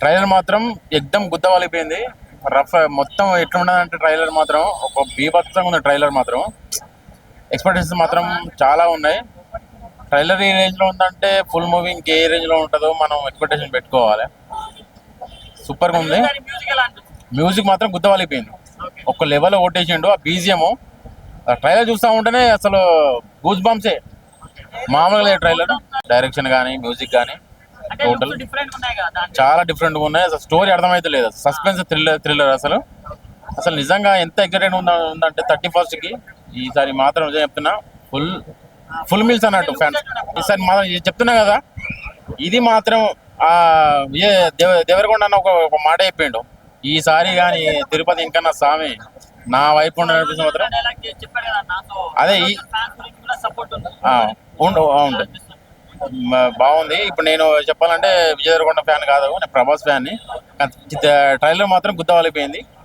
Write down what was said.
Trailer మాత్రం ఎగ్దం గుద్ద వాలిపోయింది rough మొత్తం ఎట్లున్నదంటే ట్రైలర్ మాత్రం ఒక బీభత్సంగా ఉంది ట్రైలర్ మాత్రం. ఎక్స్పెక్టేషన్స్ మాత్రం చాలా ఉన్నాయి. ట్రైలర్ ఏ రేంజ్లో ఉందంటే ఫుల్ మూవీ ఇంకే రేంజ్లో ఉంటుందో మనం ఎక్స్పెక్టేషన్ పెట్టుకోవాలి. సూపర్గా ఉంది. మ్యూజిక్ మాత్రం గుద్ద వాలిపోయింది ఒక లెవెల్ ఓటేసిండు ఆ బీజిఎం ట్రైలర్ చూస్తా ఉంటేనే అసలు గూజ్ బంప్సే మామూలుగా ట్రైలర్. డైరెక్షన్ కానీ మ్యూజిక్ కానీ. టోటల్ చాలా డిఫరెంట్ ఉన్నాయి. అసలు స్టోరీ అర్థమైతే లేదు. సస్పెన్స్ థ్రిల్లర్ థ్రిల్లర్ అసలు. అసలు నిజంగా ఎంత ఎగ్జైటెడ్ ఉందా ఉందంటే థర్టీ ఫస్ట్కి ఈసారి మాత్రం నిజం చెప్తున్నా ఫుల్ ఫుల్ మీల్స్ అన్నట్టు ఫ్యాన్స్ ఈసారి మాత్రం చెప్తున్నా కదా ఇది మాత్రం ఆ ఏ దేవ దేవరకొండ అన్న ఒక ఒక మాట చెప్పిండు. ఈసారి కానీ తిరుపతి ఇంకా నా స్వామి నా వైపు ఉండ అనిపిస్తుంది మాత్రం అదే ఈ బాగుంది. ఇప్పుడు నేను చెప్పాలంటే విజయ ఫ్యాన్ కాదు. నేను ప్రభాస్ ఫ్యాన్ని. ట్రైలర్ మాత్రం గుద్ద వాలిపోయింది